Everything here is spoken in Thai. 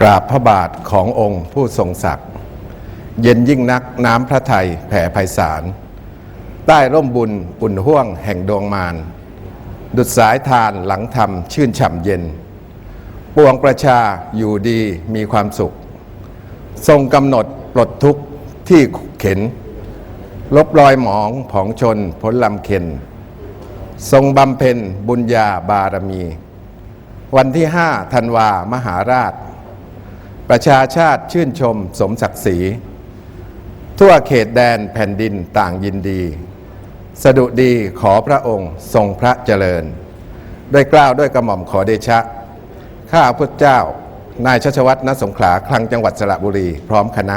กราบพระบาทขององค์ผู้ทรงศักดิ์เย็นยิ่งนักน้ำพระไทยแผ่ไพศาล ใต้ร่มบุญอุ่นห่วงแห่งดวงมารดุดสายทานหลังธรรมชื่นฉ่ำเย็น ปวงประชาอยู่ดีมีความสุข ทรงกำหนดปลดทุกข์ที่เข็น ลบรอยหมองผองชนพ้นลำเข็น ทรงบำเพ็ญบุญญาบารมี วันที่5ธันวามหาราช ประชาชาติชื่นชมสมศักดิ์ศรี ทั่วเขตแดนแผ่นดินต่างยินดี สดุดีขอพระองค์ทรงพระเจริญ ด้วยกล้าวด้วยกระหม่อมขอเดชะ ข้าพุทธเจ้า นายชัชวัฒนสงขลาคลังจังหวัดสระบุรี พร้อมคณะ